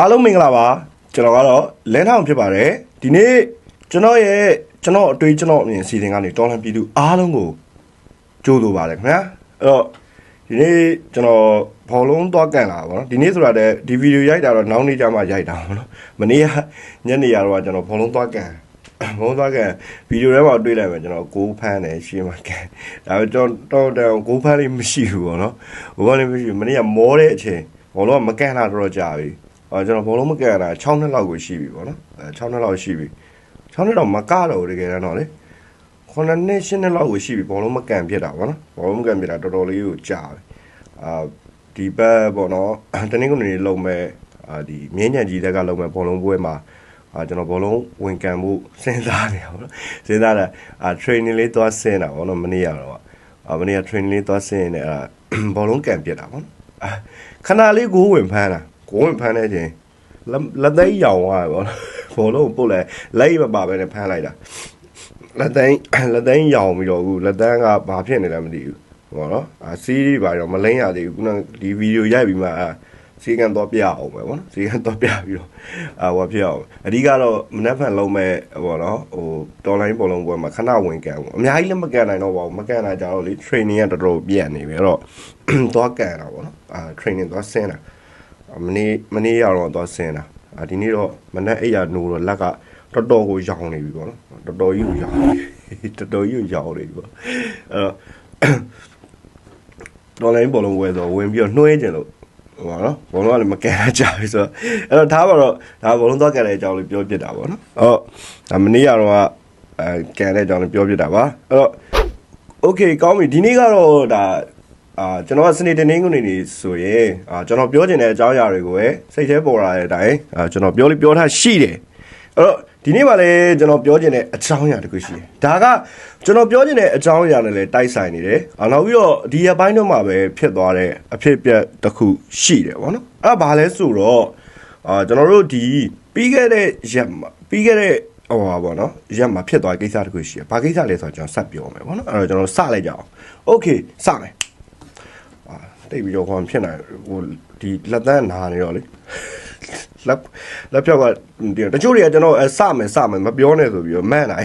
အားလုံးမင်္ဂလာပါကျွန်တော်ကတော့လင်းထောင်ဖြစ်ပါတယ်ဒီနေ့ကျွန်တော်ရဲ့ကျွန်တော်အတွေ့ကျွန်တော်အမြင်စီစဉ်ကနေတော်လန်ပြည်သူအားလုံးကိုကြိုးဆိုပါတယ်ခင်ဗျာအဲ့တော့ဒီနေ့ကျွန်တော်ဘောလုံးသွားကန်လာပါတော့ဒီနေ့ဆိုတာတဲ့ဒီဗီဒီယိုရိုက်တာတော့နောက်နေ့ကျမှရိုက်တာပါတော့မနေ့ကညနေရတော့ကျွန်တော်ဘောလုံးသွားကန်ဘောလုံးသွားကန်ဗီဒီယိုထဲမှာတွေ့လိုက်မယ်ကျွန်တော်ကိုးဖန်းတယ်ရှင်းမှာကန်ဒါပေမဲ့ကျွန်တော်တော်တော်ကိုးဖန်းလေးမရှိဘူးပေါ့နော်ကိုးဖန်းလေးမရှိဘူးမနေ့ကမောတဲ့အချိန်ဘောလုံးကမကန်တာတော့တော်ကြာပြီ အာကျွန်တော်ဘောလုံးမကန်တာ6နှစ်လောက်ကိုရှိပြီပေါ့နော်အဲ6နှစ်လောက်ရှိပြီ6နှစ်တော့မကတော့တကယ်တမ်းတော့လေ9နှစ်10နှစ်လောက်ကိုရှိပြီဘောလုံးမကန်ဖြစ်တာပေါ့နော်ဘောလုံးမကန်ဖြစ်တာတော်တော်လေးကိုကြာပြီအာဒီဘက်ပေါ့နော်တနင်္ဂနွေနေ့လုံမဲ့အာဒီမြင်းညံကြီးတက်ကလုံမဲ့ဘောလုံးပွဲမှာအာကျွန်တော်ဘောလုံးဝင်ကန်မှုစဉ်းစားနေပါဘောနော်စဉ်းစားတာအာ training လေးသွားဆင်းတာပေါ့နော်မနေ့ကတော့အာမနေ့က training လေးသွားဆင်းနေအဲ့ဒါဘောလုံးကန်ပြစ်တာပေါ့နော်အာခဏလေးကိုဝင်ဖမ်းတာ ကိုဝင်ဖမ်းတဲ့ချိန်လက်လက်သိမ်းရောင်သွားတယ်ပေါ့နော်ဘောလုံးပုတ်လဲလက်မပါပဲနဲ့ဖမ်းလိုက်တာလက်သိမ်းလက်သိမ်းရောင်ပြီးတော့အခုလက်သန်းကဘာဖြစ်နေလဲမသိဘူးဘောနော်အာစီးရီးပါတော့မလိမ့်ရသေးဘူးခုနဒီဗီဒီယိုရိုက်ပြီးမှအာစီကန်တော့ပြအောင်ပဲဗောနော်စီကန်တော့ပြပြီးတော့အာဟောဖြစ်အောင်အဓိကတော့မနက်ဖြန်လုံးမဲ့ဗောနော်ဟိုတော်လိုင်းပုံလုံးပွဲမှာခဏဝင်ကန်ပေါ့အများကြီးလည်းမကန်နိုင်တော့ပါဘူးမကန်နိုင်ကြတော့လေ training ကတော်တော်ပြတ်နေပြီအဲ့တော့သွားကန်တာဗောနော်အာ training သွားဆင်းတာ မနေ့မနေ့ရတော့သွားဆင်းတာအာဒီနေ့တော့မနေ့အိပ်ရနိုးတော့လက်ကတော်တော်ကိုရောင်နေပြီပေါ့နော်တော်တော်ကြီးကိုရောင်နေပြီတော်တော်ကြီးကိုရောင်နေပြီပေါ့အဲ့တော့တော်လိုင်းဘောလုံးဝဲဆိုဝင်ပြီးတော့နှွှဲကျင်လို့ဟိုပါနော်ဘောလုံးကလည်းမကန်ကြပြီဆိုတော့အဲ့တော့ထားပါတော့ဒါဘောလုံးသွားကန်တဲ့အကြောင်းလေးပြောပြတာပေါ့နော်အော်ဒါမနေ့ရတော့အဲကန်တဲ့အကြောင်းလေးပြောပြတာပါအဲ့တော့ okay ကောင်းပြီဒီနေ့ကတော့ဒါ အာကျွန်တော်ကစနေတနင်္ဂနွေနေ့ဆိုရင်အာကျွန်တော်ပြောချင်တဲ့အကြောင်းအရာတွေကိုပဲစိတ်ထဲပေါ်လာတဲ့အတိုင်းအာကျွန်တော်ပြောလို့ပြောထားရှိတယ်အဲ့တော့ဒီနေ့မှလည်းကျွန်တော်ပြောချင်တဲ့အကြောင်းအရာတစ်ခုရှိတယ်ဒါကကျွန်တော်ပြောချင်တဲ့အကြောင်းအရာနဲ့လည်းတိုက်ဆိုင်နေတယ်အာနောက်ပြီးတော့ဒီရက်ပိုင်းတော့မှပဲဖြစ်သွားတဲ့အဖြစ်အပျက်တစ်ခုရှိတယ်ဗောနော်အဲ့ဒါဘာလဲဆိုတော့အာကျွန်တော်တို့ဒီပြီးခဲ့တဲ့ရက်မှာပြီးခဲ့တဲ့ဟိုပါဗောနော်ရက်မှာဖြစ်သွားတဲ့ကိစ္စတစ်ခုရှိတယ်ဘာကိစ္စလဲဆိုတော့ကျွန်တော်ဆက်ပြောမယ်ဗောနော်အဲ့တော့ကျွန်တော်စလိုက်ကြအောင်โอเคစမယ် အာ တိတ်ပြီးတော့ဟောဖြစ်နိုင်ဟိုဒီလက်သန်းနာနေတော့လေလက်လက်ပြောက်ကဒီတချို့တွေကကျွန်တော်အစမယ်စမယ်မပြောနဲ့ဆိုပြီးတော့မှန်လာ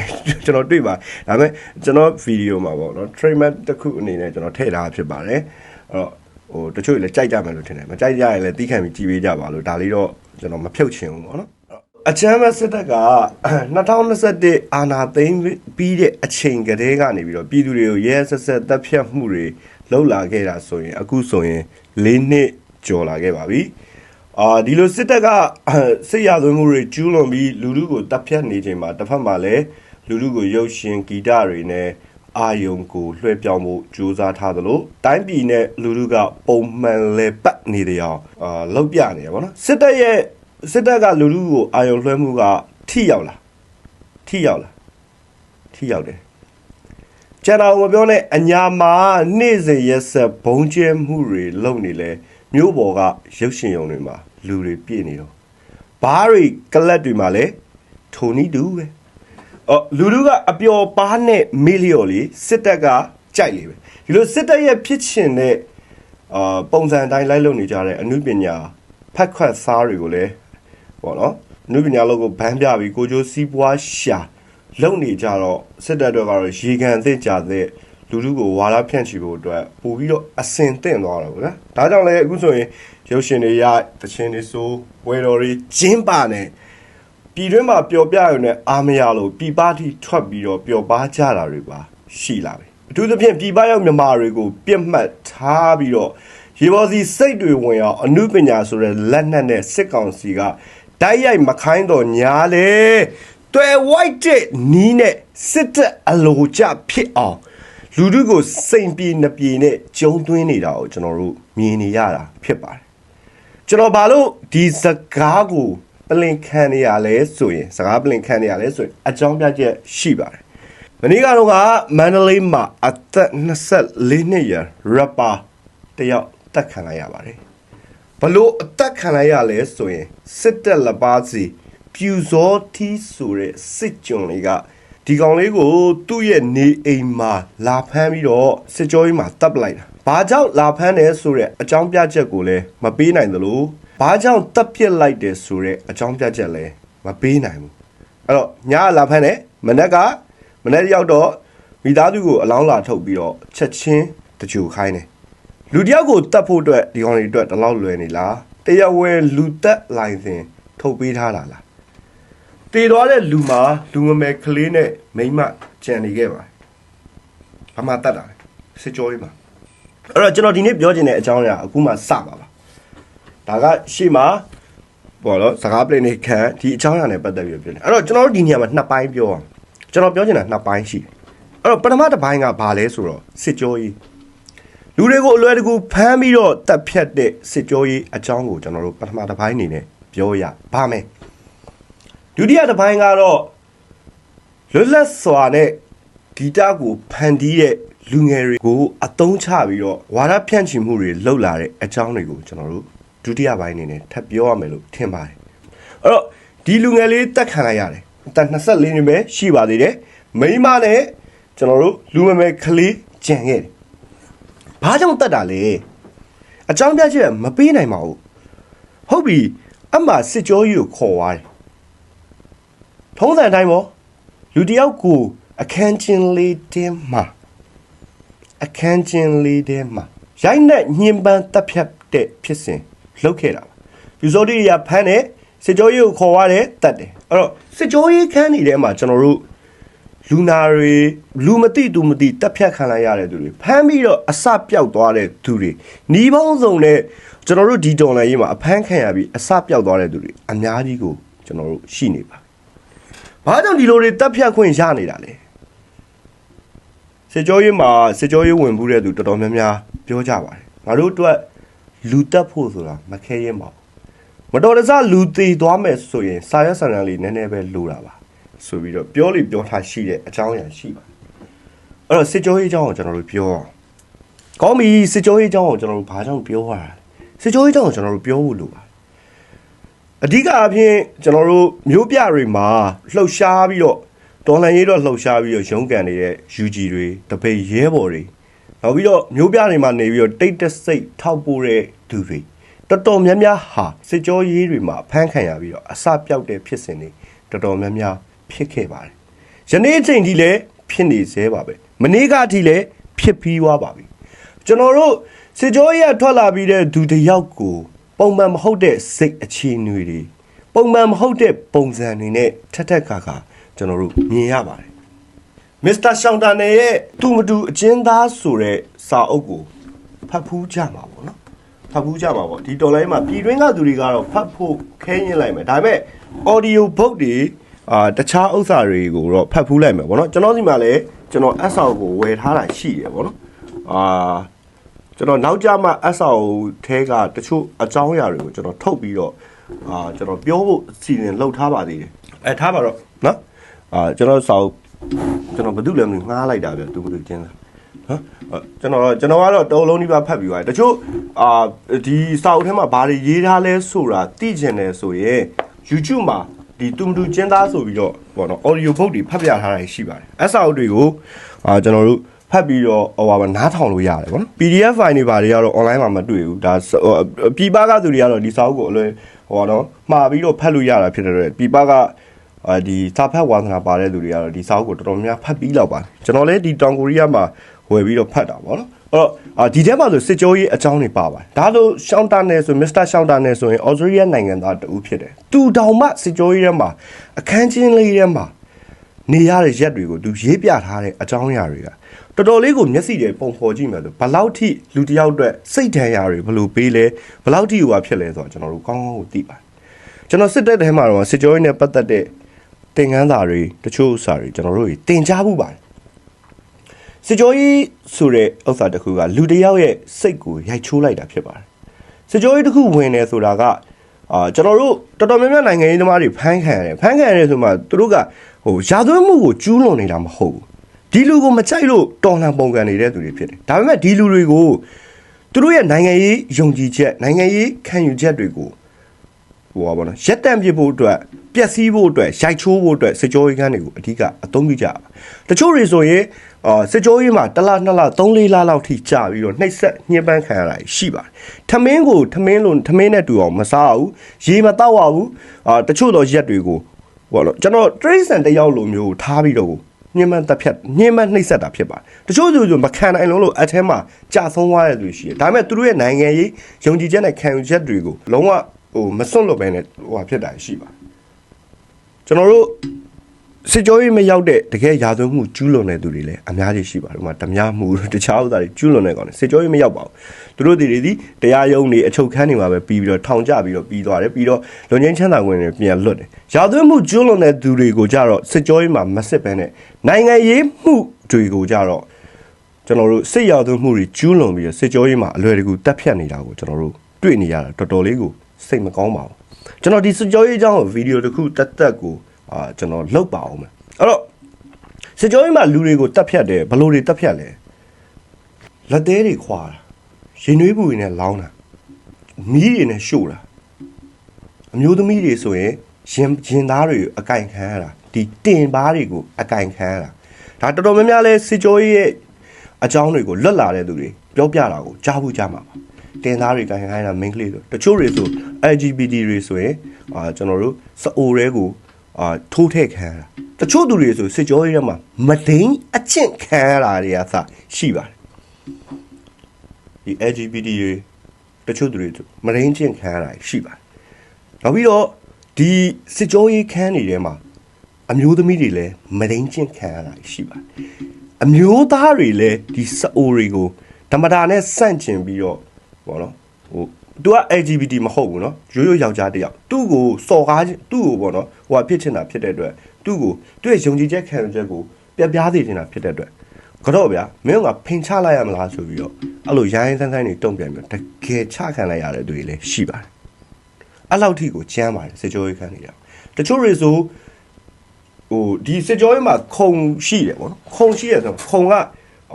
ကျွန်တော်တွေ့ပါဒါပေမဲ့ကျွန်တော်ဗီဒီယိုမှာပေါ့နော် trademark တစ်ခုအနေနဲ့ကျွန်တော်ထည့်ထားဖြစ်ပါတယ်အဲ့တော့ဟိုတချို့တွေလည်းကြိုက်ကြမယ်လို့ထင်တယ်မကြိုက်ကြရင်လည်းတီးခံပြီးကြည်ပေးကြပါလို့ဒါလေးတော့ကျွန်တော်မဖြုတ်ချင်ဘူးပေါ့နော်အချမ်းမစစ်တပ်က2021အာနာသိမ်းပြီးတဲ့အချိန်ကတည်းကနေပြီးတော့ပြည်သူတွေကိုရဲဆက်ဆက်တပ်ဖြတ်မှုတွေ လှုပ်လာခဲ့တာဆိုရင်အခုဆိုရင်၄နှစ်ကျော်လာခဲ့ပါပြီအာဒီလိုစစ်တပ်ကစစ်ရသွင်းမှုတွေကျူးလွန်ပြီးလူလူကိုတပ်ဖြတ်နေချိန်မှာတစ်ဖက်မှာလည်းလူလူကိုရုပ်ရှင်ဂီတတွေနဲ့အာယုံကိုလွှဲပြောင်းဖို့ကြိုးစားထားသလိုတိုင်းပြည်နဲ့လူလူကပုံမှန်လဲပတ်နေတယ်အောင်အာလောက်ပြနေရပါတော့စစ်တပ်ရဲ့စစ်တပ်ကလူလူကိုအာယုံလွှဲမှုကထိရောက်လာထိရောက်လာထိရောက်တယ် ကျန်တော်မပြောနဲ့အညာမှာနေ့စဉ်ရက်ဆက်ဘုံကျဲမှုတွေလုပ်နေလဲမြို့ပေါ်ကရုပ်ရှင်ရုံတွေမှာလူတွေပြည့်နေတော့ဘားတွေကလပ်တွေမှာလဲထုံနီးတူပဲအော်လူလူကအပျော်ပါးနဲ့မေလျော်လေးစစ်တပ်ကကြိုက်လေပဲဒီလိုစစ်တပ်ရဲ့ဖြစ်ချင်တဲ့အာပုံစံအတိုင်းလိုက်လုပ်နေကြတဲ့အမှုပညာဖက်ခွက်စားတွေကိုလည်းပေါ့နော်အမှုပညာလောက်ကိုဘန်းပြပြီးကိုကျိုးစီးပွားရှာ လုံနေကြတော့စစ်တပ်တွေကတော့ရေကန်အသစ်ကြတဲ့လူလူကိုဝါဒဖြန့်ချီဖို့အတွက်ပို့ပြီးတော့အစင်တင့်သွားတာပေါ့နော်ဒါကြောင့်လည်းအခုဆိုရင်ရုပ်ရှင်တွေရတခြင်းတွေဆိုဝယ်တော်တွေကျင်းပါနေပြည်တွင်းမှာပျော်ပြရုံနဲ့အားမရလို့ပြည်ပထိထွက်ပြီးတော့ပျော်ပါကြတာတွေပါရှိလာပြီအထူးသဖြင့်ပြည်ပရောက်မြန်မာတွေကိုပြစ်မှတ်ထားပြီးတော့ရေပေါ်စီစိတ်တွေဝင်အောင်အမှုပညာဆိုတဲ့လက်နက်နဲ့စစ်ကောင်စီကတိုက်ရိုက်မခိုင်းတော့ညာလေ တွယ်ဝိုက်တဲ့နီးနဲ့စစ်တပ်အလိုကြဖြစ်အောင်လူတို့ကိုစိန်ပြေနှပြေနဲ့ကျုံသွင်းနေတာကိုကျွန်တော်တို့မြင်နေရတာဖြစ်ပါတယ်ကျွန်တော်ဘာလို့ဒီစကားကိုပလင်ခံနေရလဲဆိုရင်စကားပလင်ခံနေရလဲဆိုရင်အကြောင်းပြချက်ရှိပါတယ်။မနေ့ကတော့ကမန္တလေးမှာအသက်24နှစ်အရွယ် rapper တယောက်တက်ခံလိုက်ရပါတယ်။ဘလို့အသက်ခံလိုက်ရလဲဆိုရင်စစ်တပ်လက်ပါစီ ပြူစောထီးဆိုတဲ့စစ်ကြုံလေးကဒီကောင်လေးကိုသူ့ရဲ့နေအိမ်မှာလာဖမ်းပြီးတော့စစ်ကြောရေးမှာတပ်ပလိုက်တာ။ဘာကြောင့်လာဖမ်းတယ်ဆိုတဲ့အကြောင်းပြချက်ကိုလည်းမပေးနိုင်သလိုဘာကြောင့်တပ်ပစ်လိုက်တယ်ဆိုတဲ့အကြောင်းပြချက်လည်းမပေးနိုင်ဘူး။အဲ့တော့ညကလာဖမ်းတယ်မနက်ကမနက်ရောက်တော့မိသားစုကိုအလောင်းလာထုတ်ပြီးတော့ချက်ချင်းတကြိုခိုင်းတယ်။လူတယောက်ကိုတတ်ဖို့အတွက်ဒီကောင်တွေအတွက်ဒီလောက်လွယ်နေလားတရားဝဲလူတက်လိုင်းစဉ်ထုတ်ပေးထားတာလား တည်သွားတဲ့လူမှာလူငမယ်ကလေးနဲ့မိန်းမကြံနေခဲ့ပါတယ်ဘာမှတတ်တာလဲစစ်ကြောရေးမှာအဲ့တော့ကျွန်တော်ဒီနေ့ပြောချင်တဲ့အကြောင်းအရာအခုမှစပါပါဒါကရှေ့မှာဘောတော့စကားပလင်နေခံဒီအကြောင်းအရာနဲ့ပတ်သက်ပြီးတော့ပြောနေအဲ့တော့ကျွန်တော်တို့ဒီနေရာမှာနှစ်ပိုင်းပြောအောင်ကျွန်တော်ပြောချင်တာနှစ်ပိုင်းရှိတယ်အဲ့တော့ပထမတစ်ပိုင်းကဘာလဲဆိုတော့စစ်ကြောရေးလူတွေကိုအလွယ်တကူဖမ်းပြီးတော့တပ်ဖြတ်တဲ့စစ်ကြောရေးအကြောင်းကိုကျွန်တော်တို့ပထမတစ်ပိုင်းအနေနဲ့ပြောရပါမယ် ဒုတိယတစ်ပိုင်းကတော့လွတ်လပ်စွာနဲ့ဂီတကိုဖန်တီးတဲ့လူငယ်တွေကိုအသုံးချပြီးတော့ဝါဒဖြန့်ချီမှုတွေလှုပ်လာတဲ့အကြောင်းတွေကိုကျွန်တော်တို့ဒုတိယပိုင်းအနေနဲ့ထပ်ပြောရမယ်လို့ထင်ပါတယ်အဲ့တော့ဒီလူငယ်လေးတက်ခံလိုက်ရတယ်အသက်24နှစ်ပဲရှိပါသေးတယ်မိန်းမနဲ့ကျွန်တော်တို့လူမမယ်ကလေးကြံခဲ့တယ်ဘာကြောင့်တတ်တာလဲအကြောင်းပြချက်မပေးနိုင်ပါဘူးဟုတ်ပြီအမှစစ်ကြောကြီးကိုခေါ်သွားတယ် ထုံးစံအတိုင်းပေါ့လူတစ်ယောက်ကိုအခန်းချင်းလေးတင်းမှာအခန်းချင်းလေးတင်းမှာရိုက်နဲ့ညှဉ်းပန်းတပ်ဖြတ်တဲ့ဖြစ်စဉ်လှုပ်ခဲ့တာပါယူဇော်ဒီရဖမ်းတဲ့စစ်ကြောကြီးကိုခေါ်သွားတယ်တတ်တယ်အဲ့တော့စစ်ကြောကြီးခန်းနေထဲမှာကျွန်တော်တို့လူနာတွေလူမသိသူမသိတက်ဖြတ်ခံလိုက်ရတဲ့သူတွေဖမ်းပြီးတော့အစပြောက်သွားတဲ့သူတွေနီးပေါင်းစုံနဲ့ကျွန်တော်တို့ဒီတော်လိုင်းရေးမှာအဖမ်းခံရပြီးအစပြောက်သွားတဲ့သူတွေအများကြီးကိုကျွန်တော်တို့ရှိနေပါ ဘာကြောင့်ဒီလိုတွေတက်ဖြတ်ခွင့်ရနေတာလဲစစ်ကြောရေးမှာစစ်ကြောရေးဝင်မှုတဲ့သူတော်တော်များများပြောကြပါတယ်ငါတို့အတွက်လူတက်ဖို့ဆိုတာမခဲရင်ပါဘူးမတော်တဆလူသေးသွားမယ်ဆိုရင်စာရွက်စာတမ်းလေးနည်းနည်းပဲလိုတာပါဆိုပြီးတော့ပြောလိပြောထားရှိတဲ့အကြောင်းအရာရှိပါတယ်အဲ့တော့စစ်ကြောရေးအကြောင်းကိုကျွန်တော်တို့ပြောအောင်ကောင်းပြီစစ်ကြောရေးအကြောင်းကိုကျွန်တော်တို့ဘာကြောင့်ပြောရတာလဲစစ်ကြောရေးအကြောင်းကိုကျွန်တော်တို့ပြောဖို့လိုပါတယ် အဓိကအဖြစ်ကျွန်တော်တို့မျိုးပြတွေမှာလှုပ်ရှားပြီးတော့တော်လှန်ရေးတော့လှုပ်ရှားပြီးတော့ရုန်းကန်နေတဲ့ UG တွေတပိတ်ရဲဘော်တွေနောက်ပြီးတော့မျိုးပြတွေမှာနေပြီးတော့တိတ်တဆိတ်ထောက်ပိုးတဲ့သူတွေတော်တော်များများဟာစစ်ကြောရေးတွေမှာဖမ်းခံရပြီးတော့အစပြောက်တဲ့ဖြစ်စဉ်တွေတော်တော်များများဖြစ်ခဲ့ပါတယ်။ယနေ့အချိန်ထိလည်းဖြစ်နေသေးပါပဲ။မနေ့ကအထိလည်းဖြစ်ပြီးသွားပါပြီ။ကျွန်တော်တို့စစ်ကြောရေးကထွက်လာပြီးတဲ့ဒူတစ်ယောက်ကို ပုံမှန်မဟုတ်တဲ့စိတ်အခြေအနေတွေပုံမှန်မဟုတ်တဲ့ပုံစံတွေနဲ့ထက်ထက်ခါခါကျွန်တော်တို့မြင်ရပါတယ်။မစ္စတာရှောင်းတာနယ်ရဲ့သူမတူအချင်းသားဆိုတဲ့စာအုပ်ကိုဖတ်ဖူးကြမှာပေါ့နော်ဖတ်ဖူးကြမှာပေါ့ဒီတော်လိုင်းမှာပြည်တွင်းကသူတွေကတော့ဖတ်ဖို့ခဲရင်လိုက်မယ်ဒါပေမဲ့ audio book တွေအာတခြားဥစ္စာတွေကိုတော့ဖတ်ဖူးလိုက်မယ်ပေါ့နော်ကျွန်တော်စီမှာလည်းကျွန်တော် SR ကိုဝယ်ထားတာရှိတယ်ပေါ့နော်အာ ကျွန်တော်နောက်ကြမှာ SR ထဲကတချို့အကြောင်းအရာတွေကိုကျွန်တော်ထုတ်ပြီးတော့အာကျွန်တော်ပြောဖို့အစီအစဉ်လုပ်ထားပါသေးတယ်အဲထားပါတော့နော်အာကျွန်တော်စာအုပ်ကျွန်တော်ဘာလို့လဲမသိဘူးငှားလိုက်တာဗျသူဘယ်လိုကျင်းလဲဟမ်အဲ့ကျွန်တော်ကျွန်တော်ကတော့တုံးလုံးဒီပါဖတ်ပြီးသွားတယ်တချို့အာဒီစာအုပ်ထဲမှာဘာတွေရေးထားလဲဆိုတာသိကျင်တယ်ဆိုရင် YouTube မှာဒီတူမတူကျင်းသားဆိုပြီးတော့ပေါ့နော် audio book တွေဖတ်ပြထားတာရှိပါတယ်အဲ့စာအုပ်တွေကိုအာကျွန်တော်တို့ ဖတ်ပြီးတော့ဟိုပါနားထောင်လို့ရတယ်ပေါ့နော် PDF file တွေဘာတွေကတော့ online မှာမတွေ့ဘူးဒါဟိုပြည်ပကသူတွေကတော့ဒီစာအုပ်ကိုအလွယ်ဟိုပါတော့မှာပြီးတော့ဖတ်လို့ရတာဖြစ်တဲ့အတွက်ပြည်ပကအာဒီစာဖတ်ဝါသနာပါတဲ့လူတွေကတော့ဒီစာအုပ်ကိုတော်တော်များများဖတ်ပြီးလောက်ပါတယ်ကျွန်တော်လည်းဒီတောင်ကိုရီးယားမှာဝယ်ပြီးတော့ဖတ်တာပေါ့နော်အဲ့တော့အာဒီထဲမှာဆိုစစ်ကြောရေးအကြောင်းတွေပါပါတယ်ဒါလို့ရှောင်းတာနယ်ဆိုမစ္စတာရှောင်းတာနယ်ဆိုရင်ဩစတြေးလျနိုင်ငံသားတူဖြစ်တယ်သူတောင်မှစစ်ကြောရေးထဲမှာအခန်းချင်းလေးထဲမှာ နေရတဲ့ရက်တွေကိုသူရေးပြထားတဲ့အကြောင်းအရာတွေကတော်တော်လေးကိုမျက်စိတွေပုံဖော်ကြည့်မယ်ဆိုဘယ်လောက်ထိလူတစ်ယောက်အတွက်စိတ်ဓာတ်ရာတွေဘယ်လိုပေးလဲဘယ်လောက်ထိဟိုဟာဖြစ်လဲဆိုတော့ကျွန်တော်တို့ကောင်းကောင်းကိုသိပါတယ်ကျွန်တော်စစ်တပ်ထဲမှာတော့စစ်ကြောရေးနဲ့ပတ်သက်တဲ့သင်ခန်းစာတွေတချို့ဥစ္စာတွေကျွန်တော်တို့တွေသင်ကြားမှုပါတယ်စစ်ကြောရေးဆိုတဲ့ဥစ္စာတစ်ခုကလူတစ်ယောက်ရဲ့စိတ်ကိုရိုက်ချိုးလိုက်တာဖြစ်ပါတယ်စစ်ကြောရေးတစ်ခုဝင်နေဆိုတာက အာကျွန်တော်တို့တော်တော်များများနိုင်ငံရေးသမားတွေဖမ်းခံရတယ်ဖမ်းခံရတယ်ဆိုမှသူတို့ကဟိုရာသွင်းမှုကိုကျူးလွန်နေတာမဟုတ်ဘူးဒီလူကိုမကြိုက်လို့တော်လှန်ပုံကန်နေတဲ့သူတွေဖြစ်တယ်ဒါပေမဲ့ဒီလူတွေကိုသူတို့ရဲ့နိုင်ငံရေးယုံကြည်ချက်နိုင်ငံရေးခံယူချက်တွေကို ဟိုပါဘောနော်ရက်တန့်ပြဖို့အတွက်ပျက်စီးဖို့အတွက်ရိုက်ချိုးဖို့အတွက်စစ်ကြောရေးခန်းတွေကိုအဓိကအသုံးပြုကြပါတချို့တွေဆိုရင်အာစစ်ကြောရေးမှာတစ်လနှစ်လသုံးလေးလလောက်ထိကြာပြီးတော့နှိပ်စက်ညှဉ်းပန်းခံရတာရှိပါတယ်ထမင်းကိုထမင်းလို့ထမင်းနဲ့တူအောင်မစားဘူးရေမတောက်ရဘူးအာတချို့တော့ရက်တွေကိုဟိုပါတော့ကျွန်တော်တရိစံတစ်ယောက်လိုမျိုးကိုထားပြီးတော့ကိုညှဉ်းပန်းတက်ဖြတ်ညှဉ်းပန်းနှိပ်စက်တာဖြစ်ပါတယ်တချို့ဆိုဆိုမခံနိုင်လုံးလို့အထဲမှာကြာဆုံးသွားတဲ့သူရှိတယ်ဒါပေမဲ့သူတို့ရဲ့နိုင်ငံရေးယုံကြည်ချက်နဲ့ခံယူချက်တွေကိုလုံးဝ ဟိုမစွန့်လွတ်ပဲနဲ့ဟိုဟာဖြစ်တာရှိပါတယ်ကျွန်တော်တို့စစ်ကြောရေးမရောက်တဲ့တကယ်ရာသွင်းမှုကျူးလွန်တဲ့သူတွေလည်းအများကြီးရှိပါတယ်။ဥပမာဓမြမှုတခြားဥစ္စာတွေကျူးလွန်တဲ့ကောင်တွေစစ်ကြောရေးမရောက်ပါဘူး။သူတို့တွေဒီတရားရုံးတွေအချုပ်ခန်းတွေမှာပဲပြီးပြီးတော့ထောင်ကျပြီးတော့ပြီးသွားတယ်ပြီးတော့လွန်ငင်းချမ်းသာဝင်တွေပြန်လွတ်တယ်။ရာသွင်းမှုကျူးလွန်တဲ့သူတွေကိုကြတော့စစ်ကြောရေးမှာမစစ်ပဲနဲ့နိုင်ငံရေးမှုတွေကိုကြတော့ကျွန်တော်တို့စစ်ရာသွင်းမှုတွေကျူးလွန်ပြီးတော့စစ်ကြောရေးမှာအလွယ်တကူတက်ဖြတ်နေတာကိုကျွန်တော်တို့တွေ့နေရတာတော်တော်လေးကို စိတ်မကောင်းပါဘူး။ကျွန်တော်ဒီစစ်ကြောရေးအကြောင်းကိုဗီဒီယိုတစ်ခုတက်တက်ကိုအာကျွန်တော်လောက်ပါအောင်မယ်အဲ့တော့စစ်ကြောရေးမှာလူတွေကိုတက်ဖြတ်တယ်ဘယ်လိုတွေတက်ဖြတ်လဲလက်သေးတွေခွာတာရင်နွေးပူတွေနဲ့လောင်းတာမီးတွေနဲ့ရှို့တာအမျိုးသမီးတွေဆိုရင်ရင်ရင်သားတွေအကင်ခံရတာဒီတင်ပါးတွေကိုအကင်ခံရတာဒါတော်တော်များများလဲစစ်ကြောရေးရဲ့အကြောင်းတွေကိုလွတ်လာတဲ့သူတွေပြောပြတာကိုကြားဖို့ကြားမှာပါ တင်သားတွေကင်ခိုင်းတာ main ကလေးဆိုတချို့တွေဆို LGBT တွေဆိုရင်အာကျွန်တော်တို့စအိုရဲကိုအာထိုးထည့်ခံရတာတချို့သူတွေဆိုစစ်ကြောရေးထဲမှာမဒိန်အကျင့်ခံရတာတွေကစရှိပါတယ်ဒီ LGBT တွေတချို့သူတွေဆိုမဒိန်ကျင့်ခံရတာရှိပါတယ်နောက်ပြီးတော့ဒီစစ်ကြောရေးခန်းတွေထဲမှာအမျိုးသမီးတွေလည်းမဒိန်ကျင့်ခံရတာရှိပါတယ်အမျိုးသားတွေလည်းဒီစအိုတွေကိုဓမ္မတာနဲ့စန့်ကျင်ပြီးတော့ ဘောနော်ဟို तू က LGBT မဟုတ်ဘူးเนาะရိုးရိုးယောက်ျားတစ်ယောက်သူ့ကိုစော်ကားခြင်းသူ့ကိုပေါ့နော်ဟိုကဖြစ်ချင်တာဖြစ်တဲ့အတွက်သူ့ကိုသူ့ရဲ့ယုံကြည်ချက်ခံယူချက်ကိုပြပြားစေချင်တာဖြစ်တဲ့အတွက်ကတော့ဗျာမင်းကဖိန်ချလိုက်ရမလားဆိုပြီးတော့အဲ့လိုရိုင်းရိုင်းဆန်းဆန်းနေတုံ့ပြန်ပြီးတကယ်ချခံလိုက်ရတဲ့သူတွေလည်းရှိပါတယ်အဲ့လောက်ထိကိုချမ်းပါတယ်စစ်ကြောရေးခံနေကြတချို့တွေဆိုဟိုဒီစစ်ကြောရေးမှာခုံရှိတယ်ပေါ့နော်ခုံရှိရဆိုတော့ခုံက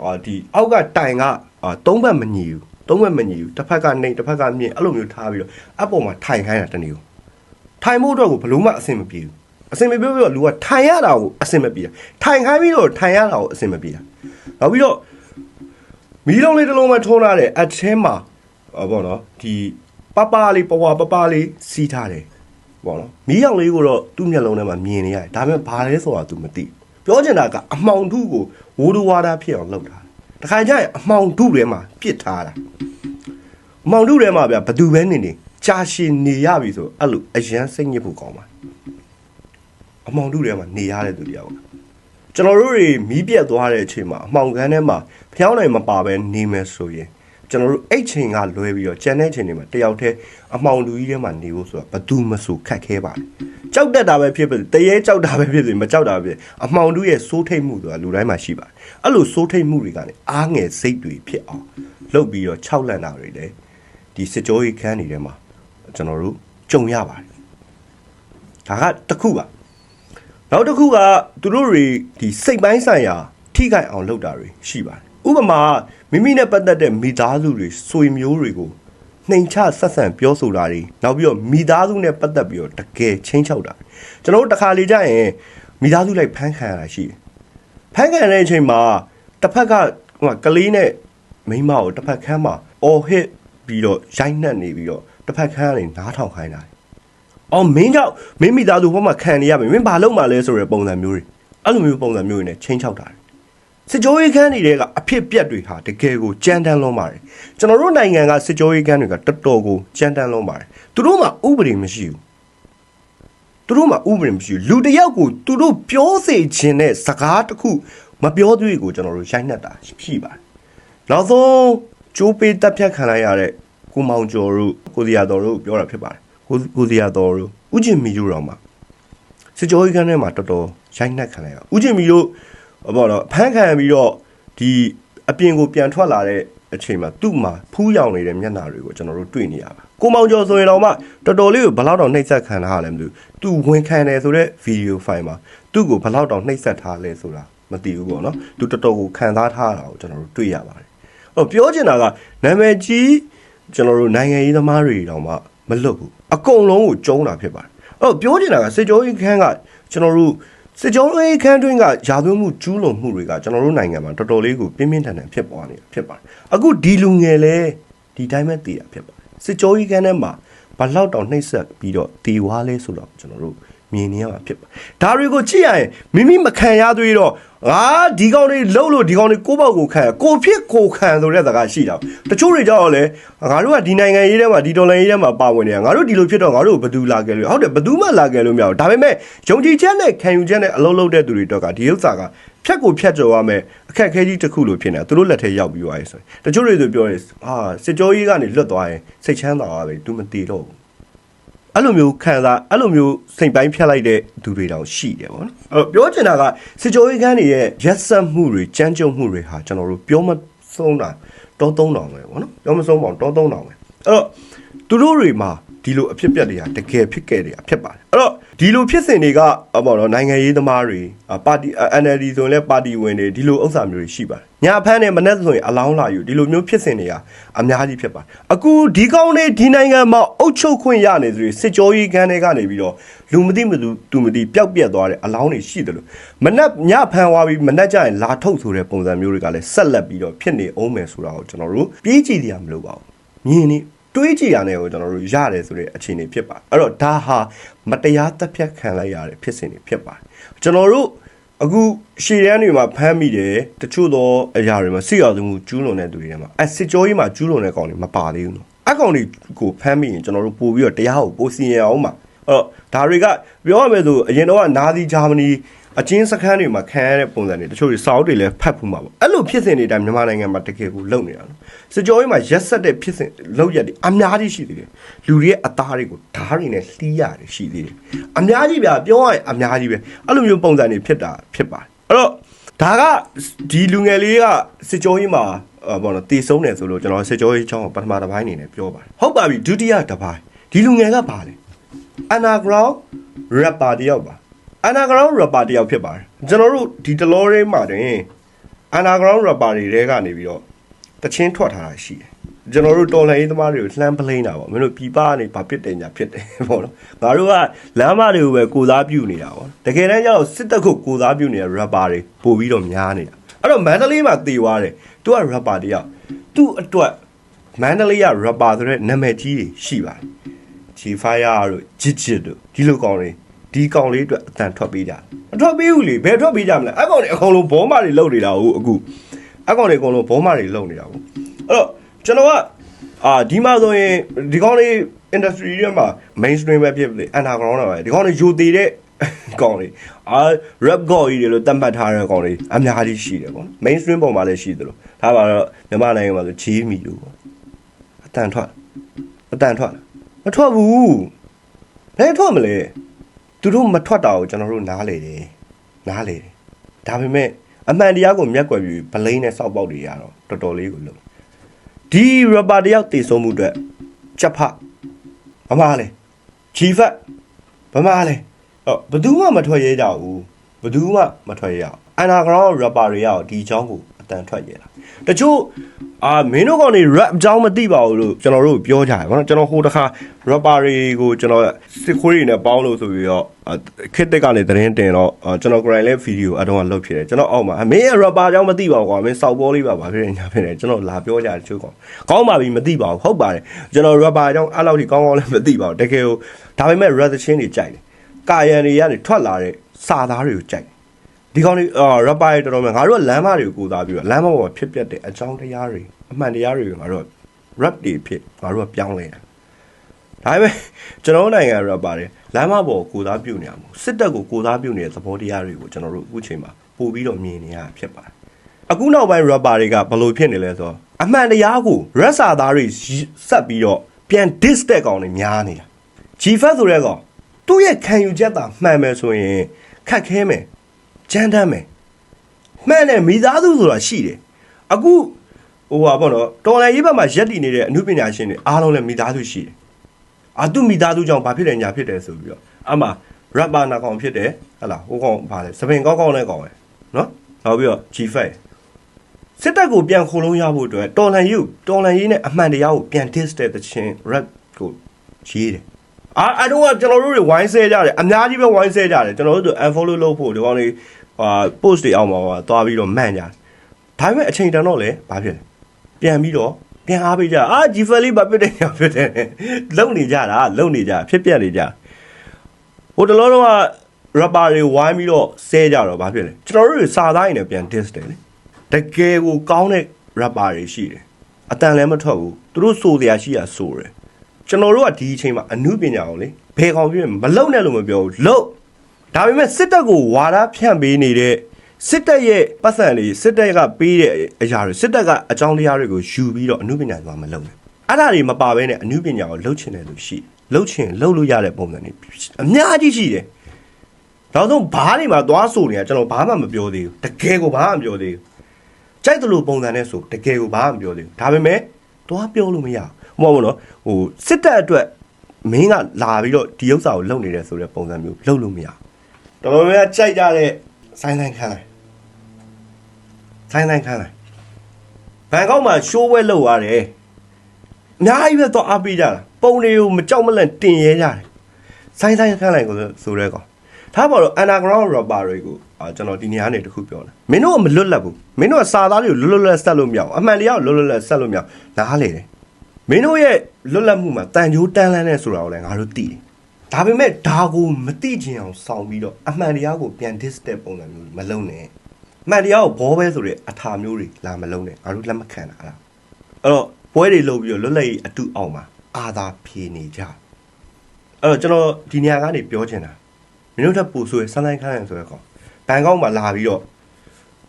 အာဒီအောက်ကတိုင်ကအာသုံးဘက်မညီဘူး သုံးဘက်မညီဘူးတစ်ဖက်ကနေတစ်ဖက်ကမြင့်အဲ့လိုမျိုးထားပြီးတော့အပေါ်မှာထိုင်ခိုင်းတာတနည်းကိုထိုင်ဖို့အတွက်ကိုဘလို့မှအဆင်မပြေဘူးအဆင်မပြေပြီးတော့လူကထိုင်ရတာကိုအဆင်မပြေထိုင်ခိုင်းပြီးတော့ထိုင်ရတာကိုအဆင်မပြေနောက်ပြီးတော့မီးလုံးလေးတစ်လုံးမှထုံးထားတယ်အထဲမှာဟောပေါ့နော်ဒီပပလေးပဝပပလေးစီးထားတယ်ပေါ့နော်မီးရောင်လေးကိုတော့သူ့မျက်လုံးထဲမှာမြင်နေရတယ်ဒါပေမဲ့ဘာလဲဆိုတာ तू မသိပြောချင်တာကအမှောင်ထုကိုဝိုးဒူဝါဒဖြစ်အောင်လုပ်ထားတယ် တခါကျရင်အမှောင်ထုထဲမှာပြစ်ထားတာအမှောင်ထုထဲမှာဗျဘသူပဲနေနေကြာရှည်နေရပြီဆိုအဲ့လိုအရန်စိတ်ညစ်ဖို့ကောင်းပါအမှောင်ထုထဲမှာနေရတဲ့သူတရားပါကျွန်တော်တို့တွေမီးပြတ်သွားတဲ့အချိန်မှာအမှောင်ခန်းထဲမှာဖျောင်းနိုင်မပါပဲနေမယ်ဆိုရင် ကျွန်တော်တို့အဲ့ချိန်ကလွဲပြီးတော့ကြံတဲ့ချိန်တွေမှာတယောက်တည်းအမှောင်လူကြီးထဲမှာနေဖို့ဆိုတာဘသူမဆိုခက်ခဲပါတယ်ကြောက်တတ်တာပဲဖြစ်ဖြစ်တရေကြောက်တာပဲဖြစ်ဖြစ်မကြောက်တာပဲဖြစ်အမှောင်လူရဲ့စိုးထိတ်မှုဆိုတာလူတိုင်းမှာရှိပါတယ်အဲ့လိုစိုးထိတ်မှုတွေကနေအားငယ်စိတ်တွေဖြစ်အောင်လုပ်ပြီးတော့၆လန့်တာတွေလည်းဒီစစ်ကြောရေးခန်းတွေထဲမှာကျွန်တော်တို့ကြုံရပါတယ်ဒါကတစ်ခုပါနောက်တစ်ခုကသူတို့တွေဒီစိတ်ပိုင်းဆိုင်ရာထိခိုက်အောင်လုပ်တာတွေရှိပါတယ် ဥပမာမိမိနဲ့ပတ်သက်တဲ့မိသားစုတွေဆွေမျိုးတွေကိုနှိမ်ချဆက်ဆံပြောဆိုတာတွေနောက်ပြီးတော့မိသားစုနဲ့ပတ်သက်ပြီးတော့တကယ်ချင်းချောက်တာကျွန်တော်တို့တစ်ခါလေကြာရင်မိသားစုလိုက်ဖမ်းခံရတာရှိတယ်ဖမ်းခံရတဲ့အချိန်မှာတစ်ဖက်ကဟိုကလေးနဲ့မိန်းမကိုတစ်ဖက်ခန်းမှာအော်ဟစ်ပြီးတော့ရိုက်နှက်နေပြီးတော့တစ်ဖက်ခန်းကနေနားထောင်ခိုင်းတာအော်မင်းကြောင့်မင်းမိသားစုဘက်မှာခံနေရမယ်မင်းဘာလုပ်မှလဲဆိုတဲ့ပုံစံမျိုးတွေအဲ့လိုမျိုးပုံစံမျိုးတွေနဲ့ချင်းချောက်တာ စစစ်ကြောရေးခန်းတွေတဲကအဖြစ်ပြက်တွေဟာတကယ်ကိုကြမ်းတမ်းလွန်ပါတယ်ကျွန်တော်တို့နိုင်ငံကစစ်ကြောရေးခန်းတွေကတော်တော်ကိုကြမ်းတမ်းလွန်ပါတယ်သူတို့မှာဥပဒေမရှိဘူးသူတို့မှာဥပဒေမရှိဘူးလူတစ်ယောက်ကိုသူတို့ပြောစေခြင်းတဲ့စကားတစ်ခုမပြောသေးကိုကျွန်တော်တို့ရိုက်နှက်တာရှိပါတယ်နောက်ဆုံးကျိုးပေးတက်ဖြတ်ခံလိုက်ရတဲ့ကိုမောင်ကျော်တို့ကိုစီယာတော်တို့ပြောတာဖြစ်ပါတယ်ကိုကိုစီယာတော်တို့ဥကျင်မီတို့တော်မှာစစ်ကြောရေးခန်းထဲမှာတော်တော်ရိုက်နှက်ခံလိုက်ရဦးကျင်မီတို့ ဘောတော့ဖမ်းခံပြီးတော့ဒီအပြင်ကိုပြန်ထွက်လာတဲ့အချိန်မှာသူ့မှာဖူးယောင်နေတဲ့မျက်နှာတွေကိုကျွန်တော်တို့တွေ့နေရပါကိုမောင်ကျော်ဆိုရင်တော့မှတော်တော်လေးကိုဘယ်လောက်တောင်နှိပ်စက်ခံထားရလဲမသိဘူးသူဝင်ခံတယ်ဆိုတော့ဗီဒီယိုဖိုင်မှာသူ့ကိုဘယ်လောက်တောင်နှိပ်စက်ထားလဲဆိုတာမသိဘူးပေါ့နော်သူတော်တော်ကိုခံစားထားတာကိုကျွန်တော်တို့တွေ့ရပါတယ်အဲ့တော့ပြောချင်တာကနာမည်ကြီးကျွန်တော်တို့နိုင်ငံရေးသမားတွေတောင်မှမလွတ်ဘူးအကုန်လုံးကိုကျုံးတာဖြစ်ပါတယ်အဲ့တော့ပြောချင်တာကစစ်ကြောရေးခန်းကကျွန်တော်တို့ စစ်ကြောရေးခန်းတွင်းကယာသွင်းမှုကျူးလွန်မှုတွေကကျွန်တော်တို့နိုင်ငံမှာတော်တော်လေးကိုပြင်းပြင်းထန်ထန်ဖြစ်ပေါ်နေတာဖြစ်ပါတယ်အခုဒီလူငယ်လဲဒီတိုင်းပဲတည်တာဖြစ်ပါတယ်စစ်ကြောရေးခန်းထဲမှာဘလောက်တောင်နှိပ်စက်ပြီးတော့တည်ွားလဲဆိုတော့ကျွန်တော်တို့မြင်နေရမှာဖြစ်ပါဒါတွေကိုကြည့်ရရင်မိမိမခံရသေးတော့ ငါဒီကောင်တွေလှုပ်လို့ဒီကောင်တွေကိုယ့်ဘောက်ကိုခံရကိုဖြစ်ကိုခံဆိုတဲ့စကားရှိတာတချို့တွေကြောက်တော့လေငါတို့ကဒီနိုင်ငံရေးထဲမှာဒီဒေါ်လာရေးထဲမှာပါဝင်နေတာငါတို့ဒီလိုဖြစ်တော့ငါတို့ဘယ်သူလာခဲ့လို့ဟုတ်တယ်ဘယ်သူမှလာခဲ့လို့မရဘူးဒါပေမဲ့ယုံကြည်ချက်နဲ့ခံယူချက်နဲ့အလုံးလုံးတဲ့သူတွေတော့ကဒီဥစ္စာကဖြတ်ကိုဖြတ်ကျော်ရမယ်အခက်အခဲကြီးတစ်ခုလို့ဖြစ်နေတာသူတို့လက်ထဲရောက်ပြီးသွားရေးဆိုရင်တချို့တွေဆိုပြောတယ်ဟာစစ်ကြောရေးကနေလွတ်သွားရင်စိတ်ချမ်းသာပါပဲသူမတည်တော့ဘူး အဲ့လိုမျိုးခံစားအဲ့လိုမျိုးစိတ်ပိုင်းဖြတ်လိုက်တဲ့သူတွေတောင်ရှိတယ်ဗောနော်အဲ့တော့ပြောချင်တာကစစ်ကြောရေးခန်းတွေရဲ့ရက်ဆက်မှုတွေကြမ်းကြုတ်မှုတွေဟာကျွန်တော်တို့ပြောမဆုံးတာတော3000ပဲဗောနော်ပြောမဆုံးပါဘူးတော3000ပဲအဲ့တော့သူတို့တွေမှာဒီလိုအဖြစ်အပျက်တွေကတကယ်ဖြစ်ခဲ့တယ်ဖြစ်ပါတယ်အဲ့တော့ ဒီလိုဖြစ်စဉ်တွေကအပေါ့နော်နိုင်ငံရေးသမားတွေအာပါတီ NLD ဆိုရင်လည်းပါတီဝင်တွေဒီလိုဥစ္စာမျိုးတွေရှိပါတယ်ညာဖမ်းနဲ့မနဲ့ဆိုရင်အလောင်းလာယူဒီလိုမျိုးဖြစ်စဉ်တွေကအများကြီးဖြစ်ပါတယ်အခုဒီကောင်းနေဒီနိုင်ငံမှာအုပ်ချုပ်ခွင့်ရနေသူတွေစစ်ကြောရေးခန်းတွေကနေပြီးတော့လူမသိမသူသူမသိပျောက်ပြက်သွားတဲ့အလောင်းတွေရှိတယ်လို့မနဲ့ညဖမ်းသွားပြီးမနဲ့ကြရင်လာထုတ်ဆိုတဲ့ပုံစံမျိုးတွေကလည်းဆက်လက်ပြီးတော့ဖြစ်နေအောင်မယ်ဆိုတာကိုကျွန်တော်တို့ပြေးကြည့်ကြရမလို့ပါဘူးမြင်နေ တွေးကြည့်ရတဲ့ကိုကျွန်တော်တို့ရတယ်ဆိုတဲ့အခြေအနေဖြစ်ပါတယ်အဲ့တော့ဒါဟာမတရားတက်ဖြတ်ခံလိုက်ရတဲ့ဖြစ်စဉ်တွေဖြစ်ပါတယ်ကျွန်တော်တို့အခုရှေ့ရန်တွေမှာဖမ်းမိတယ်တချို့သောအရာတွေမှာစိတ်ရသမှုကျူးလွန်တဲ့သူတွေထဲမှာအဲစစ်ကြောကြီးမှာကျူးလွန်တဲ့ကောင်တွေမပါသေးဘူးနော်အကောင်တွေကိုဖမ်းမိရင်ကျွန်တော်တို့ပို့ပြီးတော့တရားကိုပို့စီရင်အောင်ပါအဲ့တော့ဒါတွေကပြောရမယ်ဆိုအရင်တော့ကနာသီဂျာမနီအချင်းစခန်းတွေမှာခံရတဲ့ပုံစံတွေတချို့တွေစာအုပ်တွေလည်းဖတ်ဖူးမှာပေါ့အဲ့လိုဖြစ်စဉ်တွေတိုင်းမြန်မာနိုင်ငံမှာတကယ်ကိုလုပ်နေတာနော် စစ်ကြောရေးမှာရက်ဆက်တဲ့ဖြစ်စဉ်လောက်ရက်တွေအများကြီးရှိသေးတယ်လူတွေရဲ့အသားတွေကိုဓာတ်တွေနဲ့လှီးရတယ်ရှိသေးတယ်အများကြီးဗျာပြောရရင်အများကြီးပဲအဲ့လိုမျိုးပုံစံတွေဖြစ်တာဖြစ်ပါတယ်အဲ့တော့ဒါကဒီလူငယ်လေးကစစ်ကြောရေးမှာအာဘောနော်တည်ဆုံးတယ်ဆိုလို့ကျွန်တော်စစ်ကြောရေးအချောင်းကိုပထမတစ်ပိုင်းအနေနဲ့ပြောပါတယ်ဟုတ်ပါပြီဒုတိယတစ်ပိုင်းဒီလူငယ်ကပါလေ underground rapper တယောက်ပါ underground rapper တယောက်ဖြစ်ပါတယ်ကျွန်တော်တို့ဒီတလောရေးမှာတွင် underground rapper တွေတဲကနေပြီးတော့ တချင်းထွက်ထားတာရှိတယ်ကျွန်တော်တို့တော်လှန်ရေးသမားတွေကိုလှမ်းပလိမ့်တာပေါ့မင်းတို့ပြည်ပကနေဘာဖြစ်တယ်ညာဖြစ်တယ်ပေါ့နော်ငါတို့ကလမ်းမတွေကိုပဲကိုစားပြုနေတာပေါ့တကယ်တမ်းကျတော့စစ်တပ်ကိုကိုစားပြုနေတဲ့ rapper တွေပို့ပြီးတော့များနေတာအဲ့တော့မန္တလေးမှာတည်သွားတယ်သူက rapper တယောက်သူ့အတွက်မန္တလေးက rapper ဆိုတဲ့နာမည်ကြီးတွေရှိပါတယ် G-Fire တို့ Jit တို့ဒီလိုကောင်တွေဒီကောင်လေးအတွက်အတန်ထွက်ပေးကြတယ်အထွက်ပေးဘူးလေဘယ်ထွက်ပေးကြမလဲအကောင်တွေအကောင်လုံးဘောမတွေလုံနေတာဟုတ်အခု အကောင်တွေအကောင်လုံးဘောမတွေလုံနေတာဟုတ်အဲ့တော့ကျွန်တော်ကအာဒီမှာဆိုရင်ဒီကောင်လေး industry တွေမှာ mainstream ပဲဖြစ်ဖြစ် underground တော့ပဲဒီကောင်တွေယူသေးတဲ့ကောင်တွေအာ rap god ကြီးတွေလို့တတ်မှတ်ထားတဲ့ကောင်တွေအများကြီးရှိတယ်ပေါ့ mainstream ပုံမှာလည်းရှိတယ်လို့ဒါပါတော့မြန်မာနိုင်ငံမှာဆို G-Me လို့ပေါ့အတန်ထွက်အတန်ထွက်မထွက်ဘူးဘယ်ထွက်မလဲသူတို့မထွက်တာကိုကျွန်တော်တို့နားလေတယ်နားလေတယ်ဒါပေမဲ့ အမှန်တရားကိုမျက်ကွယ်ပြီးဗလိန်နဲ့စောက်ပေါက်တွေရတော့တော်တော်လေးကိုလုံးဒီရပါတယောက်တည်ဆုံးမှုအတွက်ချက်ဖဗမာလဲချီဖက်ဗမာလဲအော်ဘယ်သူမှမထွက်ရဲကြဘူးဘယ်သူမှမထွက်ရဲရအောင်အနာဂရောင်းရပါတွေရအောင်ဒီအကြောင်းကိုအ တန်ထွက်ရဲတာတချို့အာမင်းတို့ကောင်နေ rap အကြောင်းမသိပါဘူးလို့ကျွန်တော်တို့ပြောကြတယ်ဗောနော်ကျွန်တော်ဟိုတခါ rapper တွေကိုကျွန်တော်စစ်ခွေးတွေနဲ့ပေါင်းလို့ဆိုပြီးတော့အာခစ်တက်ကနေသတင်းတင်တော့အာကျွန်တော် grind လေး video အတော့ကလုပ်ဖြစ်တယ်ကျွန်တော်အောက်မှာအမင်း rapper အကြောင်းမသိပါဘူးကွာမင်းစောက်ပေါ်လေးပါဗာဖြစ်နေညာဖြစ်နေကျွန်တော်လာပြောကြတယ်ချိုးကောင်ကောင်းပါပြီမသိပါဘူးဟုတ်ပါတယ်ကျွန်တော် rapper အကြောင်းအဲ့လောက်ထိကောင်းကောင်းလည်းမသိပါဘူးတကယ်ကိုဒါပေမဲ့ rap ချင်းတွေကြိုက်တယ်ကာယံတွေကနေထွက်လာတဲ့စာသားတွေကိုကြိုက်တယ် ဒီကောင်တွေအာရပါတွေတော်တော်များငါတို့ကလမ်းမတွေကိုကိုးစားပြီးတော့လမ်းမပေါ်မှာဖြစ်ပျက်တဲ့အကြောင်းတရားတွေအမှန်တရားတွေကိုငါတို့က rap တွေဖြစ်ငါတို့ကပြောင်းလဲတာဒါပေမဲ့ကျွန်တော်တို့နိုင်ငံ rap ပါတယ်လမ်းမပေါ်ကိုကိုးစားပြုနေရမှာစစ်တပ်ကိုကိုးစားပြုနေတဲ့သဘောတရားတွေကိုကျွန်တော်တို့အခုချိန်မှာပို့ပြီးတော့မြင်နေရတာဖြစ်ပါတယ်အခုနောက်ပိုင်း rapper တွေကဘယ်လိုဖြစ်နေလဲဆိုတော့အမှန်တရားကို rap စာသားတွေဆက်ပြီးတော့ပြန် diss တဲ့ကောင်တွေများနေတာ G-Fat ဆိုတဲ့ကောင်သူ့ရဲ့ခံယူချက်သာမှန်မယ်ဆိုရင်ခက်ခဲမယ် ကြမ်းတမ်းမယ်မှန်တယ်မိသားစုဆိုတာရှိတယ်အခုဟိုပါပေါ့နော်တော်လန်ရေးဘက်မှာရက်တည်နေတဲ့အမှုပညာရှင်တွေအားလုံးလည်းမိသားစုရှိတယ်အာသူမိသားစုကြောင့်ဘာဖြစ်တယ်ညာဖြစ်တယ်ဆိုပြီးတော့အမှ rapper နာကောင်ဖြစ်တယ်ဟဟလားဟိုကောင်ဘာလဲစပင်ကောက်ကောက်နဲ့ကောင်ပဲနော်နောက်ပြီးတော့ G-Fat စစ်တပ်ကိုပြန်ခိုးလုံးရဖို့အတွက်တော်လန်ယူတော်လန်ရေးနဲ့အမှန်တရားကိုပြန် diss တဲ့တခြင်း rap ကိုရေးတယ်အာအဲ့တော့ကကျွန်တော်တို့တွေဝိုင်းဆဲကြတယ်အများကြီးပဲဝိုင်းဆဲကြတယ်ကျွန်တော်တို့တို့ unfollow လုပ်ဖို့ဒီကောင်တွေ ဟာ post တွေအောက်မှာပါသွားပြီးတော့မှန်ကြတယ်ဒါပေမဲ့အချိန်တန်တော့လေဘာဖြစ်လဲပြန်ပြီးတော့ပြန်အားပေးကြအာ G Fally ဘာဖြစ်တယ်ညာဖြစ်တယ်လုံနေကြတာလုံနေကြဖြစ်ပြက်နေကြဟိုတလောတော့က rapper တွေဝိုင်းပြီးတော့ဆဲကြတော့ဘာဖြစ်လဲကျွန်တော်တို့တွေစာသားရင်လည်းပြန် diss တယ်လေတကယ်ကိုကောင်းတဲ့ rapper တွေရှိတယ်အတန်လည်းမထွက်ဘူးသူတို့ဆိုစရာရှိတာဆိုတယ်ကျွန်တော်တို့ကဒီအချိန်မှာအမှုပညာကိုလေဘယ်ကောင်ပြည့်မလုံနဲ့လို့မပြောဘူးလုံ ဒါပေမဲ့စစ်တပ်ကိုဝါဒဖြန့်ပေးနေတဲ့စစ်တပ်ရဲ့ပတ်စံတွေစစ်တပ်ကပေးတဲ့အရာတွေစစ်တပ်ကအကြောင်းတရားတွေကိုယူပြီးတော့အမှုပညာကမလုံနဲ့အဲ့ဒါတွေမပါဘဲနဲ့အမှုပညာကိုလှုပ်ချင်တယ်လို့ရှိလှုပ်ချင်လှုပ်လို့ရတဲ့ပုံစံတွေအများကြီးရှိတယ်နောက်ဆုံးဘားတွေမှာသွားဆိုနေတာကျွန်တော်ဘာမှမပြောသေးဘူးတကယ်ကိုဘာမှမပြောသေးဘူးကြိုက်တယ်လို့ပုံစံနဲ့ဆိုတကယ်ကိုဘာမှမပြောသေးဘူးဒါပေမဲ့သွားပြောလို့မရဘူးဟိုဘောနော်ဟိုစစ်တပ်အတွက်မင်းကလာပြီးတော့ဒီဥစ္စာကိုလုပ်နေတယ်ဆိုတဲ့ပုံစံမျိုးလုပ်လို့မရဘူး တော်တော်များများကြိုက်ကြတဲ့ဆိုင်းဆိုင်ခန်းလိုက်ဆိုင်းဆိုင်ခန်းလိုက်ဘန်ကောက်မှာရှိုးဝဲလုပ်ရတယ်အများကြီးပဲတော့အားပေးကြတာပုံတွေကိုမကြောက်မလန့်တင်ရဲကြတယ်ဆိုင်းဆိုင်ခန်းလိုက်ကိုဆိုရဲကောင်ထားပါတော့ underground rapper တွေကိုအာကျွန်တော်ဒီနေရာနေတစ်ခုပြောတယ်မင်းတို့ကမလွတ်လပ်ဘူးမင်းတို့ကစာသားတွေကိုလွတ်လွတ်လပ်ဆက်လို့မရဘူးအမှန်တရားကိုလွတ်လွတ်လပ်ဆက်လို့မရဘူးနားလေတယ်မင်းတို့ရဲ့လွတ်လပ်မှုမှာတန်ကြိုးတန်းလန်းနေဆိုတာကိုလည်းငါတို့သိတယ် ဒါပေမဲ့ဒါကိုမသိချင်အောင်စောင့်ပြီးတော့အမှန်တရားကိုပြန် diss တဲ့ပုံစံမျိုးမလုပ်နဲ့အမှန်တရားကိုဘောပဲဆိုတဲ့အထာမျိုးတွေလာမလုပ်နဲ့ငါတို့လက်မခံတာအဲ့ဒါအဲ့တော့ပွဲတွေလုပ်ပြီးတော့လွတ်လပ်ရေးအတူအောင်မှာအာသာဖြေနေကြအဲ့တော့ကျွန်တော်ဒီနေရာကနေပြောချင်တာမင်းတို့ထပ်ပူဆိုရစမ်းတိုင်းခန်းရဆိုရကောင်ဘန်ကောက်မှာလာပြီးတော့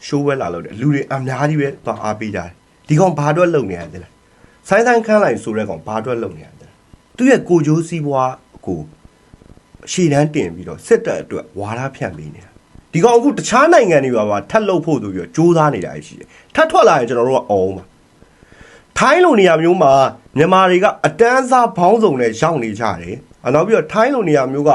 ရှိုးဝဲလာလို့တယ်လူတွေအများကြီးပဲသွားအားပေးကြတယ်ဒီကောင်ဘာအတွက်လုံနေရလဲဆိုင်းတိုင်းခန်းလိုက်ဆိုတဲ့ကောင်ဘာအတွက်လုံနေရလဲသူရဲ့ကိုကြိုးစည်းပွားကို ရှည်တန်းတင်ပြီးတော့စစ်တပ်အတွက်ဝါဒဖြန့်ပေးနေတာဒီကောင်အခုတခြားနိုင်ငံတွေပါပါထပ်လုပ်ဖို့ဆိုပြီးတော့စူးစမ်းနေတာရှိတယ်ထပ်ထွက်လာရင်ကျွန်တော်တို့ကအောင်းပါထိုင်းလိုနေရာမျိုးမှာမြန်မာတွေကအတန်းစားဘောင်းစုံနဲ့ရောက်နေကြတယ်။နောက်ပြီးတော့ထိုင်းလိုနေရာမျိုးက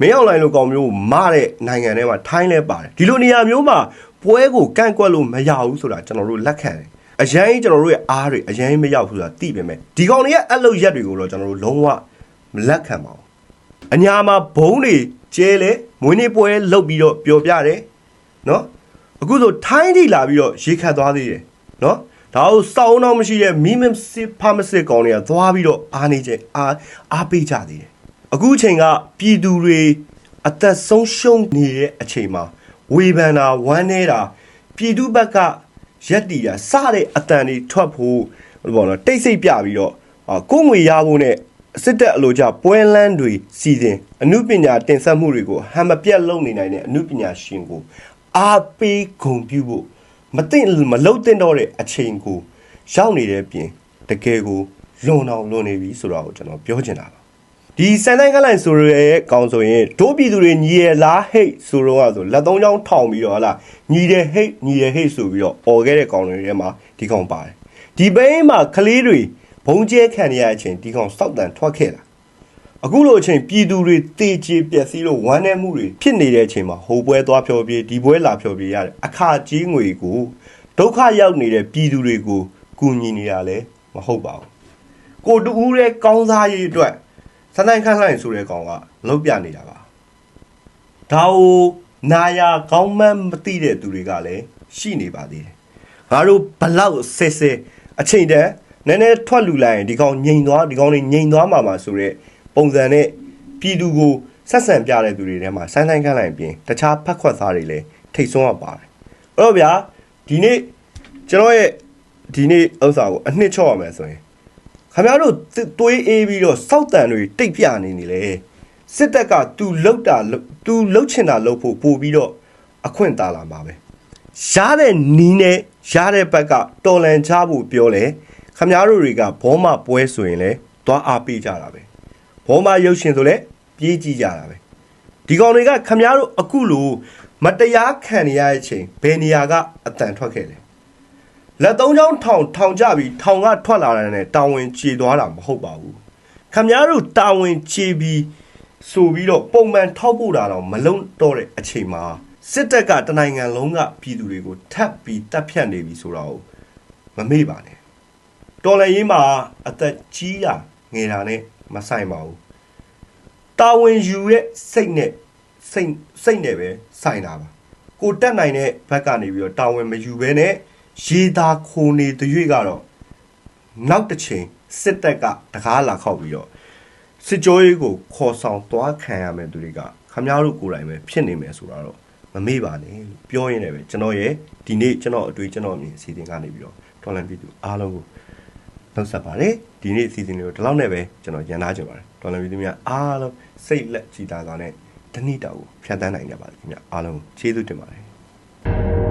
မင်းအောင်လိုင်းလိုကောင်မျိုးမတဲ့နိုင်ငံထဲမှာထိုင်းလဲပါတယ်။ဒီလိုနေရာမျိုးမှာပွဲကိုကန့်ကွက်လို့မရဘူးဆိုတာကျွန်တော်တို့လက်ခံတယ်။အရင်ကျွန်တော်တို့ရဲ့အားတွေအရင်မရောက်ဘူးဆိုတာသိပေမဲ့ဒီကောင်တွေရဲ့အလုပ်ရက်တွေကိုတော့ကျွန်တော်တို့လုံးဝမလက်ခံပါဘူး။ အညာမှာဘုံတွေကျဲလဲမွေးနေ့ပွဲလုပ်ပြီးတော့ပျော်ပြတယ်။နော်အခုဆိုထိုင်းထိလာပြီးတော့ရေခတ်သွားသေးတယ်နော်ဒါကိုစောင်းတော့မရှိတဲ့မီမစစ်ဖာမစစ်ကောင်တွေကသွားပြီးတော့အားနေချက်အားအားပေးကြသေးတယ်အခုအချိန်ကပြည်သူတွေအသက်ဆုံးရှုံးနေတဲ့အချိန်မှာဝေဖန်တာဝမ်းနေတာပြည်သူဘက်ကရက်တီတာစတဲ့အတန်တွေထွက်ဖို့ဘောနော်တိတ်ဆိတ်ပြပြီးတော့အာကိုယ်ငွေရဖို့နဲ့ စစ်တပ်အလိုကြပွဲလန်းတွေစီစဉ်အမှုပညာတင်ဆက်မှုတွေကိုဟန်မပြတ်လုပ်နေနိုင်တဲ့အမှုပညာရှင်ကိုအားပေးဂုဏ်ပြုဖို့မသိမလုံတဲ့တော့တဲ့အချိန်ကိုရောက်နေတဲ့ပြင်တကယ်ကိုလွန်အောင်လွန်နေပြီဆိုတော့ကျွန်တော်ပြောချင်တာပါဒီစန်တိုင်းကလိုင်ဆိုရဲကောင်းဆိုရင်ဒိုးပြည်သူတွေညီရလားဟိတ်ဆိုတော့ဆိုလက်သုံးချောင်းထောင်ပြီးတော့ဟလာညီတယ်ဟိတ်ညီတယ်ဟိတ်ဆိုပြီးတော့អော်ခဲ့တဲ့ကောင်တွေထဲမှာဒီကောင်ပါတယ်ဒီဘိန်းမှာကလေးတွေ ဘုံကျဲခံရတဲ့အချိန်ဒီကောင်စောက်တန်ထွက်ခဲ့တာအခုလိုအချိန်ပြည်သူတွေတေချေပျက်စီးလို့ဝမ်းနည်းမှုတွေဖြစ်နေတဲ့အချိန်မှာဟိုပွဲသွားဖြောပြေးဒီပွဲလာဖြောပြေးရတယ်အခါကြီးငွေကိုဒုက္ခရောက်နေတဲ့ပြည်သူတွေကိုကူညီနေတာလည်းမဟုတ်ပါဘူးကိုတူဦးရဲ့ကောင်းစားရေးအတွက်စနိုင်းခန့်လိုက်ဆိုတဲ့ကောင်ကလုံးပြနေတာပါဒါကိုနာယာကောင်းမှန်းမသိတဲ့သူတွေကလည်းရှိနေပါသေးတယ်ငါတို့ဘလောက်ဆဲဆဲအချိန်တည်း နည်းနည်းထွက်လူလိုက်ရင်ဒီကောင်ငိန်သွားဒီကောင်တွေငိန်သွားမှာမှာဆိုတဲ့ပုံစံနဲ့ပြည်သူကိုဆက်ဆံပြတဲ့သူတွေထဲမှာဆိုင်းဆိုင်းခန့်လိုက်ပြင်တခြားဖက်ခွက်သားတွေလည်းထိတ်ဆုံးကပါတယ်အဲ့တော့ဗျာဒီနေ့ကျွန်တော်ရဲ့ဒီနေ့ဥစ္စာကိုအနှစ်ချော့ရမယ်ဆိုရင်ခင်ဗျားတို့သွေးအေးပြီးတော့စောက်တန်တွေတိတ်ပြနေနေလေစစ်တပ်က तू လှုပ်တာလုပ် तू လှုပ်ချင်တာလှုပ်ဖို့ပို့ပြီးတော့အခွင့်တာလာမှာပဲရတဲ့နီးနဲ့ရတဲ့ဘက်ကတော်လန်ချဖို့ပြောလဲ ခင်ဗျားတို့တွေကဘောမပွဲဆိုရင်လဲသွားအားပေးကြတာပဲဘောမရုပ်ရှင်ဆိုလဲပြေးကြည့်ကြတာပဲဒီကောင်တွေကခမည်းတော်အခုလိုမတရားခံနေရတဲ့အချိန်ဘယ်နေရာကအတန်ထွက်ခဲ့လဲလက်သုံးချောင်းထောင်ထောင်ကြပြီးထောင်ကထွက်လာတဲ့နဲ့တာဝန်ခြေသွားတာမဟုတ်ပါဘူးခမည်းတော်တာဝန်ခြေပြီးဆိုပြီးတော့ပုံမှန်ထောက်ပို့တာတော့မလုံးတော့တဲ့အချိန်မှာစစ်တပ်ကတနိုင်ငံလုံးကပြည်သူတွေကိုထပ်ပြီးတပ်ဖြတ်နေပြီဆိုတော့မမေ့ပါနဲ့ တော်လည်းရေးမှာအသက်ကြီးတာငယ်တာနဲ့မဆိုင်ပါဘူးတာဝန်ယူရဲ့စိတ်နဲ့စိတ်စိတ်နဲ့ပဲဆိုင်တာပါကိုတက်နိုင်တဲ့ဘက်ကနေပြီးတော့တာဝန်မယူဘဲနဲ့ရေသာခိုနေတဲ့ရွေ့ကတော့နောက်တစ်ချိန်စစ်တပ်ကတကားလာခောက်ပြီးတော့စစ်ကြောရေးကိုခေါ်ဆောင်သွားခံရမယ်သူတွေကခမားတို့ကိုယ်တိုင်ပဲဖြစ်နေမယ်ဆိုတာတော့မမေ့ပါနဲ့လို့ပြောရင်းနဲ့ပဲကျွန်တော်ရဲ့ဒီနေ့ကျွန်တော်အတွေ့ကျွန်တော်အမြင်အစီအစဉ်ကနေပြီးတော့တော်လန်ပြည်သူအားလုံးကို နှုတ်ဆက်ပါတယ်ဒီနေ့အစီအစဉ်လေးကိုဒီလောက်နဲ့ပဲကျွန်တော်ရန်နာချင်ပါတယ်တော်လန်ဗီဒီယိုများအားလုံးစိတ်လက်ကြည်သာစွာနဲ့တနည်းတောက်ကိုဖြတ်တန်းနိုင်ကြပါလိမ့်ခင်ဗျအားလုံးကျေးဇူးတင်ပါတယ်